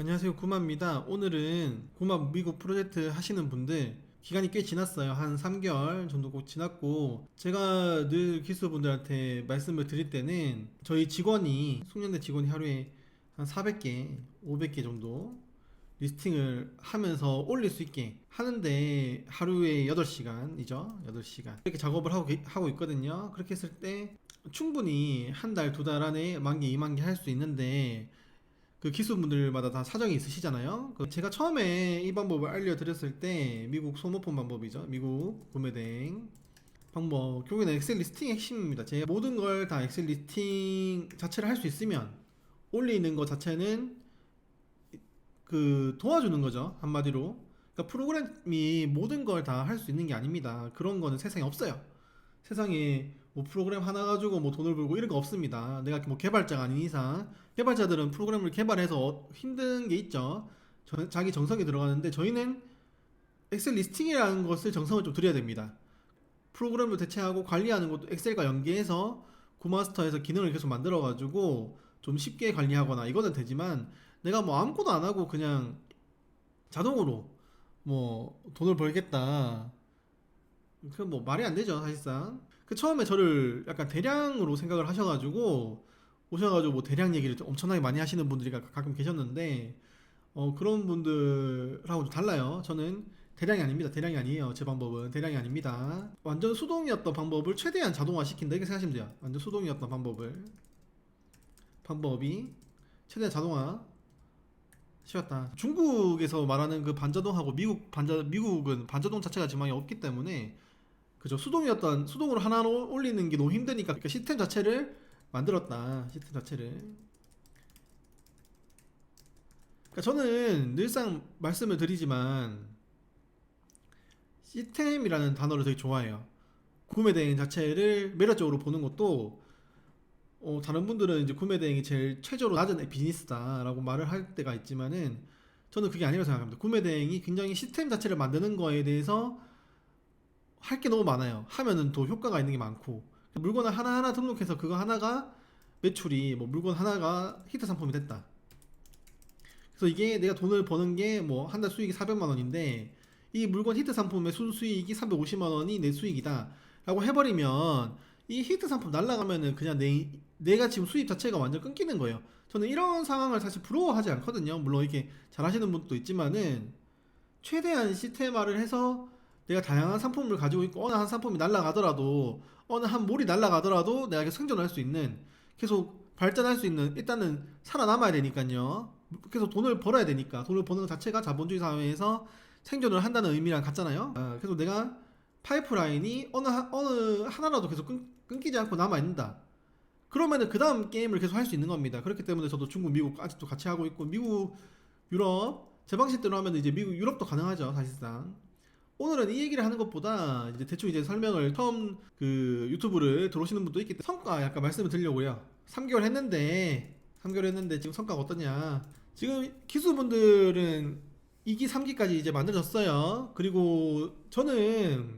안녕하세요 구마입니다. 오늘은 구마 미국 프로젝트 하시는 분들 기간이 꽤 지났어요. 한 3개월 정도 꼭 지났고 제가 늘 기수분들한테 말씀을 드릴 때는 저희 직원이 숙련대 직원이 하루에 한 400개 500개 정도 리스팅을 하면서 올릴 수 있게 하는데 하루에 8시간이죠. 8시간. 이렇게 작업을 하고, 계- 하고 있거든요. 그렇게 했을 때 충분히 한 달 두 달 안에 만 개, 이만 개 할 수 있는데 그 기수분들마다 다 사정이 있으시잖아요. 그 제가 처음에 이 방법을 알려드렸을 때 미국 소모폰 방법이죠. 미국 구매대행 방법. 결국에는 엑셀 리스팅의 핵심입니다. 제가 모든 걸 다 엑셀 리스팅 자체를 할 수 있으면 올리는 것 자체는 그 도와주는 거죠. 한마디로. 그러니까 프로그램이 모든 걸 다 할 수 있는 게 아닙니다. 그런 거는 세상에 없어요. 세상에 뭐 프로그램 하나 가지고 뭐 돈을 벌고 이런 거 없습니다. 내가 뭐 개발자가 아닌 이상 개발자들은 프로그램을 개발해서 어- 힘든 게 있죠. 저- 자기 정성이 들어가는데 저희는 엑셀 리스팅이라는 것을 정성을 좀 들여야 됩니다. 프로그램을 대체하고 관리하는 것도 엑셀과 연계해서 구마스터에서 기능을 계속 만들어 가지고 좀 쉽게 관리하거나 이거는 되지만 내가 뭐 아무것도 안 하고 그냥 자동으로 뭐 돈을 벌겠다. 그 뭐 말이 안 되죠 사실상. 그 처음에 저를 약간 대량으로 생각을 하셔가지고 오셔가지고 뭐 대량 얘기를 좀 엄청나게 많이 하시는 분들이 가- 가끔 계셨는데 어 그런 분들하고 좀 달라요. 저는 대량이 아닙니다. 대량이 아니에요. 제 방법은 대량이 아닙니다. 완전 수동이었던 방법을 최대한 자동화 시킨다 이렇게 생각하시면 돼요. 완전 수동이었던 방법을 방법이 최대한 자동화 쉬웠다. 중국에서 말하는 그 반자동하고 미국 반자 미국은 반자동 자체가 지망이 없기 때문에 그죠? 수동이었던 수동으로 하나 올리는 게 너무 힘드니까 그러니까 시스템 자체를 만들었다. 시스템 자체를. 그러니까 저는 늘상 말씀을 드리지만 시스템이라는 단어를 되게 좋아해요. 구매 대행 자체를 매력적으로 보는 것도 어, 다른 분들은 이제 구매 대행이 제일 최저로 낮은 비즈니스다라고 말을 할 때가 있지만은 저는 그게 아니라고 생각합니다. 구매 대행이 굉장히 시스템 자체를 만드는 거에 대해서 할 게 너무 많아요. 하면은 더 효과가 있는 게 많고 물건을 하나하나 등록해서 그거 하나가 매출이 뭐 물건 하나가 히트 상품이 됐다. 그래서 이게 내가 돈을 버는 게 뭐 한 달 수익이 400만 원인데 이 물건 히트 상품의 순 수익이 350만 원이 내 수익이다. 라고 해버리면 이 히트 상품 날라가면은 그냥 내, 내가 지금 수입 자체가 완전 끊기는 거예요. 저는 이런 상황을 사실 부러워하지 않거든요. 물론 이렇게 잘하시는 분도 있지만은 최대한 시스템화를 해서 내가 다양한 상품을 가지고 있고 어느 한 상품이 날아가더라도 어느 한 몰이 날아가더라도 내가 계속 생존할 수 있는 계속 발전할 수 있는 일단은 살아남아야 되니까요. 계속 돈을 벌어야 되니까 돈을 버는 것 자체가 자본주의 사회에서 생존을 한다는 의미랑 같잖아요. 아, 그래서 내가 파이프라인이 어느 하, 어느 하나라도 계속 끊, 끊기지 않고 남아 있는다. 그러면은 그 다음 게임을 계속 할 수 있는 겁니다. 그렇기 때문에 저도 중국, 미국 아직도 같이 하고 있고 미국, 유럽 제 방식대로 하면 이제 미국, 유럽도 가능하죠 사실상. 오늘은 이 얘기를 하는 것보다 이제 대충 이제 설명을 처음 그 유튜브를 들어오시는 분도 있기 때문에 성과 약간 말씀을 드리려고요. 3개월 했는데 3개월 했는데 지금 성과가 어떠냐? 지금 기수분들은 2기, 3기까지 이제 만들어졌어요. 그리고 저는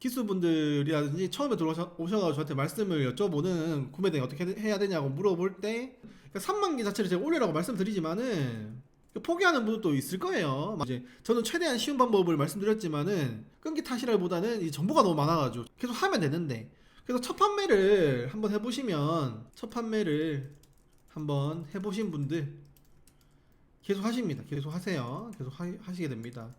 기수분들이라든지 처음에 들어오셔가지고 저한테 말씀을 여쭤보는 구매 대행 어떻게 해야 되냐고 물어볼 때 그러니까 3만 개 자체를 제가 올리라고 말씀드리지만은 포기하는 분도 있을 거예요. 이제 저는 최대한 쉬운 방법을 말씀드렸지만은 끈기 탓이라기보다는 이 정보가 너무 많아가지고 계속 하면 되는데 그래서 첫 판매를 한번 해보시면 첫 판매를 한번 해보신 분들 계속 하십니다. 계속 하세요. 계속 하, 하시게 됩니다.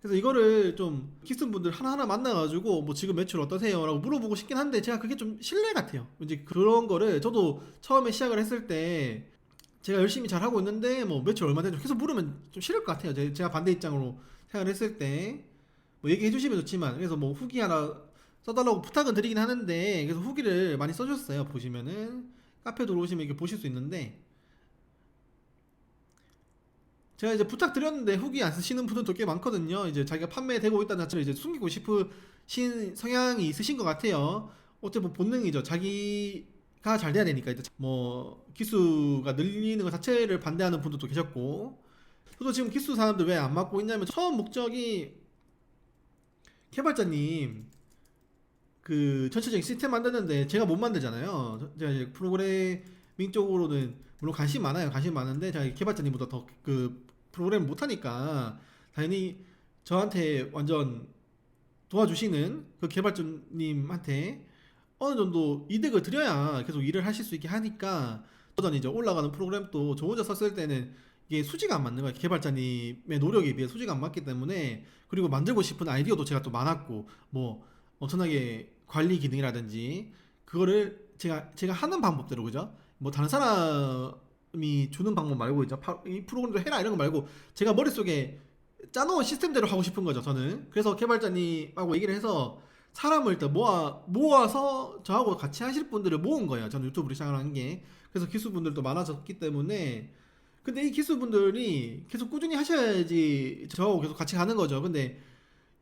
그래서 이거를 좀 키슨 분들 하나하나 만나가지고 뭐 지금 매출 어떠세요? 라고 물어보고 싶긴 한데 제가 그게 좀 신뢰 같아요. 이제 그런 거를 저도 처음에 시작을 했을 때 제가 열심히 잘 하고 있는데 뭐 매출 얼마 되는지 계속 물으면 좀 싫을 것 같아요. 제- 제가 반대 입장으로 생각을 했을 때 뭐 얘기해 주시면 좋지만 그래서 뭐 후기 하나 써달라고 부탁은 드리긴 하는데 그래서 후기를 많이 써줬어요. 보시면은 카페 들어오시면 이렇게 보실 수 있는데 제가 이제 부탁드렸는데 후기 안 쓰시는 분들도 꽤 많거든요. 이제 자기가 판매되고 있다는 자체를 이제 숨기고 싶으신 성향이 있으신 것 같아요. 어째 뭐 본능이죠. 자기가 잘 돼야 되니까 이제 뭐 기수가 늘리는 것 자체를 반대하는 분들도 계셨고 저도 지금 기수 사람들 왜안 맡고 있냐면 처음 목적이 개발자님 그 전체적인 시스템 만드는데 제가 못 만들잖아요. 저- 제가 이제 프로그래밍 밍 쪽으로는 물론 관심 많아요. 관심 많은데 제가 개발자님보다 더 그 프로그램 못하니까 당연히 저한테 완전 도와주시는 그 개발자님한테 어느 정도 이득을 드려야 계속 일을 하실 수 있게 하니까 어떤 이제 올라가는 프로그램도 저 혼자 썼을 때는 이게 수지가 안 맞는 거예요. 개발자님의 노력에 비해 수지가 안 맞기 때문에 그리고 만들고 싶은 아이디어도 제가 또 많았고 뭐 엄청나게 관리 기능이라든지 그거를 제가 제가 하는 방법대로 그죠? 뭐 다른 사람이 주는 방법 말고 이제 파- 이 프로그램도 해라 이런 거 말고 제가 머릿속에 짜놓은 시스템대로 하고 싶은 거죠 저는 그래서 개발자님하고 얘기를 해서 사람을 일단 모아 모아서 저하고 같이 하실 분들을 모은 거예요. 저는 유튜브를 시작한 게. 그래서 기수분들도 많아졌기 때문에. 근데 이 기수분들이 계속 꾸준히 하셔야지 저하고 계속 같이 가는 거죠. 근데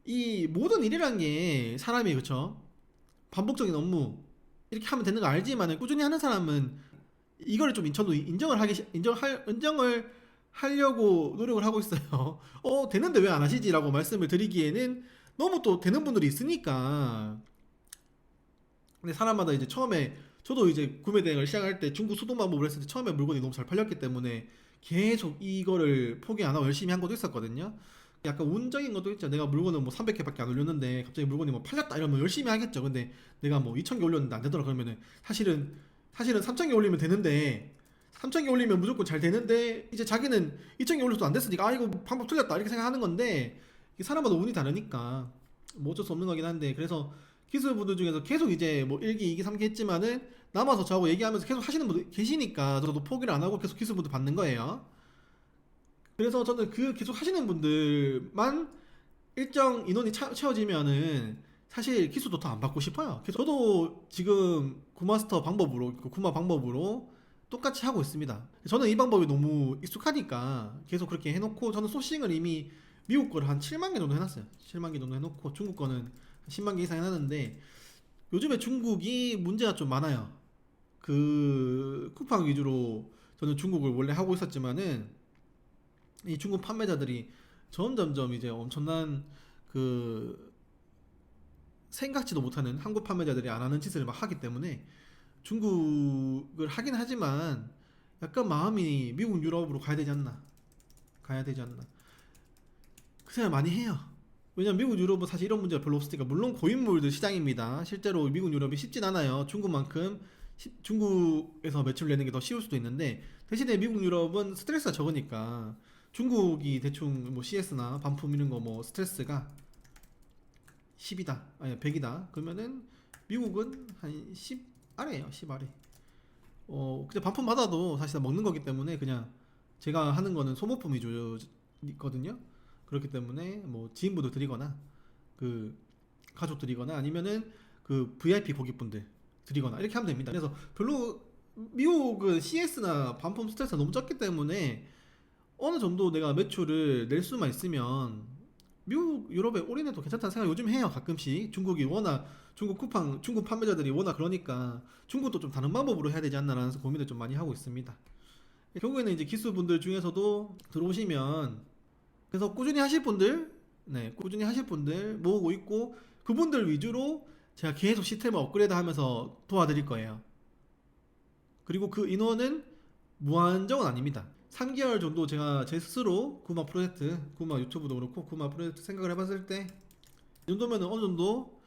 이 모든 일이란 게 사람이 그쵸? 반복적인 업무 이렇게 하면 되는 거 알지만 꾸준히 하는 사람은 이거를 좀 저도 인정을 하기 시- 인정할 인정을 하려고 노력을 하고 있어요. 어 되는데 왜 안 하시지라고 말씀을 드리기에는 너무 또 되는 분들이 있으니까. 근데 사람마다 이제 처음에 저도 이제 구매 대행을 시작할 때 중국 수동 방법을 했을 때 처음에 물건이 너무 잘 팔렸기 때문에 계속 이거를 포기 안 하고 열심히 한 것도 있었거든요. 약간 운적인 것도 있죠. 내가 물건을 뭐 300개밖에 안 올렸는데 갑자기 물건이 뭐 팔렸다 이러면 열심히 하겠죠. 근데 내가 뭐 2,000개 올렸는데 안 되더라 그러면은 사실은 사실은 3,000개 올리면 되는데 3,000개 올리면 무조건 잘 되는데 이제 자기는 2,000개 올려도 안 됐으니까 아 이거 방법 틀렸다 이렇게 생각하는 건데 사람마다 운이 다르니까 뭐 어쩔 수 없는 거긴 한데 그래서 기술분들 중에서 계속 이제 뭐 1기, 2기, 3기 했지만은 남아서 저하고 얘기하면서 계속 하시는 분들 계시니까 저도 포기를 안 하고 계속 기술분들 받는 거예요. 그래서 저는 그 계속 하시는 분들만 일정 인원이 차- 채워지면은 사실 기수도 더 안 받고 싶어요. 저도 지금 구마스터 방법으로 그 구마 방법으로 똑같이 하고 있습니다. 저는 이 방법이 너무 익숙하니까 계속 그렇게 해놓고 저는 소싱을 이미 미국 거를 한 7만 개 정도 해놨어요. 7만 개 정도 해놓고 중국 거는 한 10만 개 이상 해놨는데 요즘에 중국이 문제가 좀 많아요. 그 쿠팡 위주로 저는 중국을 원래 하고 있었지만은 이 중국 판매자들이 점점점 이제 엄청난 그 생각지도 못하는 한국 판매자들이 안 하는 짓을 막 하기 때문에 중국을 하긴 하지만 약간 마음이 미국 유럽으로 가야 되지 않나 가야 되지 않나 그 생각 많이 해요. 왜냐면 미국 유럽은 사실 이런 문제가 별로 없으니까 물론 고인물들 시장입니다. 실제로 미국 유럽이 쉽진 않아요. 중국만큼 시- 중국에서 매출 내는 게 더 쉬울 수도 있는데 대신에 미국 유럽은 스트레스가 적으니까 중국이 대충 뭐 CS나 반품 이런 거 뭐 스트레스가 10이다. 아니 100이다. 그러면은 미국은 한 10 아래에요. 10 아래. 어 근데 반품 받아도 사실 먹는 거기 때문에 그냥 제가 하는 거는 소모품 위주거든요 그렇기 때문에 뭐 지인분들 드리거나 그 가족 드리거나 아니면은 그 VIP 고객분들 드리거나 이렇게 하면 됩니다. 그래서 별로 미국은 CS나 반품 스트레스가 너무 적기 때문에 어느 정도 내가 매출을 낼 수만 있으면 미국, 유럽에 올인해도 괜찮다는 생각 요즘 해요 가끔씩. 중국이 워낙 중국 쿠팡 중국 판매자들이 워낙 그러니까 중국도 좀 다른 방법으로 해야 되지 않나라는 고민을 좀 많이 하고 있습니다. 결국에는 이제 기수분들 중에서도 들어오시면 그래서 꾸준히 하실 분들 네 꾸준히 하실 분들 모으고 있고 그분들 위주로 제가 계속 시스템을 업그레이드 하면서 도와드릴 거예요 그리고 그 인원은 무한정은 아닙니다 3개월 정도 제가 제 스스로 구마 프로젝트, 구마 유튜브도 그렇고 구마 프로젝트 생각을 해봤을 때 이 정도면 어느 정도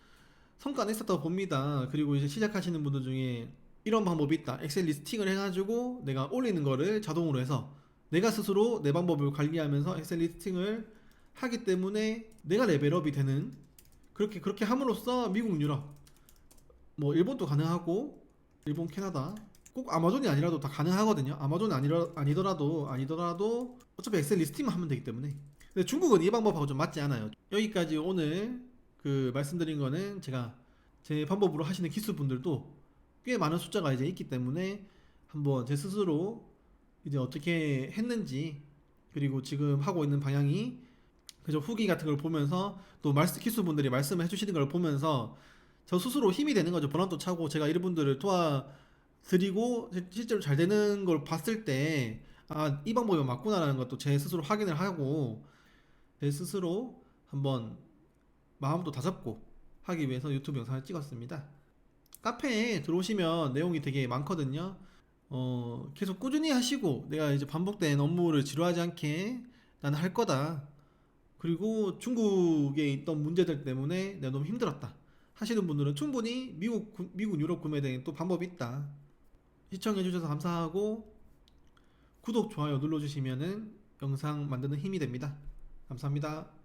성과는 있었다고 봅니다. 그리고 이제 시작하시는 분들 중에 이런 방법이 있다. 엑셀 리스팅을 해가지고 내가 올리는 거를 자동으로 해서 내가 스스로 내 방법을 관리하면서 엑셀 리스팅을 하기 때문에 내가 레벨업이 되는 그렇게 그렇게 함으로써 미국, 유럽, 뭐 일본도 가능하고 일본, 캐나다 꼭 아마존이 아니라도 다 가능하거든요. 아마존 아니라, 아니더라도 아니더라도 어차피 엑셀 리스팅만 하면 되기 때문에. 근데 중국은 이 방법하고 좀 맞지 않아요. 여기까지 오늘 그 말씀드린 거는 제가 제 방법으로 하시는 기수분들도 꽤 많은 숫자가 이제 있기 때문에 한번 제 스스로 이제 어떻게 했는지 그리고 지금 하고 있는 방향이 그저 후기 같은 걸 보면서 또 말스 기수분들이 말씀을 해주시는 걸 보면서 저 스스로 힘이 되는 거죠. 보람도 차고 제가 이분들을 도와 드리고 시- 실제로 잘 되는 걸 봤을 때 아 이 방법이 맞구나라는 것도 제 스스로 확인을 하고 제 스스로 한번 마음도 다잡고 하기 위해서 유튜브 영상을 찍었습니다. 카페에 들어오시면 내용이 되게 많거든요. 어, 계속 꾸준히 하시고 내가 이제 반복된 업무를 지루하지 않게 나는 할 거다. 그리고 중국에 있던 문제들 때문에 내가 너무 힘들었다. 하시는 분들은 충분히 미국 구- 미국 유럽 구매 대행 또 방법이 있다. 시청해 주셔서 감사하고 구독 좋아요 눌러 주시면은 영상 만드는 힘이 됩니다. 감사합니다.